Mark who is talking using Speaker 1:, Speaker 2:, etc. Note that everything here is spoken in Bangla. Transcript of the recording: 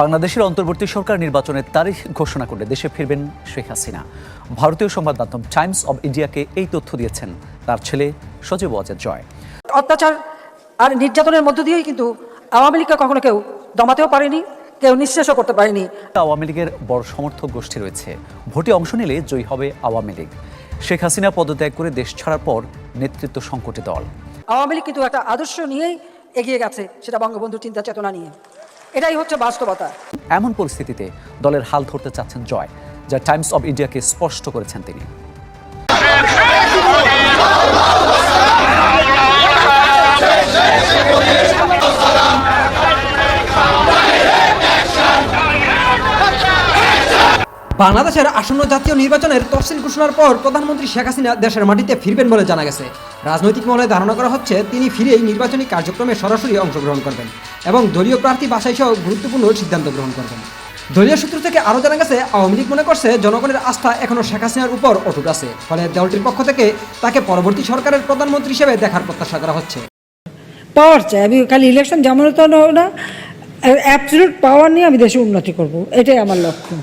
Speaker 1: বাংলাদেশের অন্তর্বর্তী সরকার নির্বাচনের তারিখ ঘোষণা করলে দেশে ফিরবেন শেখ হাসিনা। ভারতীয় সংবাদ মাধ্যম টাইমস অব ইন্ডিয়াকে এই তথ্য দিয়েছেন তার ছেলে সজীব ওয়াজেদ জয়।
Speaker 2: অত্যাচার আর নির্যাতনের মধ্য দিয়েই কিন্তু আওয়ামী লীগকে কখনো কেউ দমাতেও পারেনি কেউ নিঃশেষও করতে পারেনি।
Speaker 1: আওয়ামী লীগের বড় সমর্থক গোষ্ঠী রয়েছে। ভোটে অংশ নিলে জয়ী হবে আওয়ামী লীগ। শেখ হাসিনা পদত্যাগ করে দেশ ছাড়ার পর নেতৃত্ব সংকটে দল।
Speaker 2: আওয়ামী লীগ কিন্তু একটা আদর্শ নিয়েই এগিয়ে গেছে সেটা বঙ্গবন্ধুর চিন্তা চেতনা নিয়ে। এটাই হচ্ছে বাস্তবতা।
Speaker 1: এমন পরিস্থিতিতে দলের হাল ধরতে চাচ্ছেন জয়, যা টাইমস অব ইন্ডিয়াকে স্পষ্ট করেছেন তিনি।
Speaker 3: বাংলাদেশের আসন্ন জাতীয় নির্বাচনের তফসিল ঘোষণার পর প্রধানমন্ত্রী শেখ হাসিনা দেশের মাটিতে ফিরবেন বলে জানা গেছে। রাজনৈতিক মহলে ধারণা করা হচ্ছে, তিনি ফিরেই নির্বাচনী কার্যক্রমে সরাসরি অংশগ্রহণ করবেন এবং দলীয় প্রার্থী বাছাই সহ গুরুত্বপূর্ণ সিদ্ধান্ত গ্রহণ করবেন। দলীয় সূত্র থেকে আরও জানা গেছে, আওয়ামী লীগ মনে করছে জনগণের আস্থা এখনও শেখ হাসিনার উপর অটুট আছে, ফলে দলটির পক্ষ থেকে তাকে পরবর্তী সরকারের প্রধানমন্ত্রী হিসেবে দেখার প্রত্যাশা করা হচ্ছে।
Speaker 4: পাওয়ার চাই আমি খালি ইলেকশন জামানত না অ্যাবসলিউট পাওয়ার নিয়ে আমি দেশে উন্নতি করব, এটাই আমার লক্ষ্য।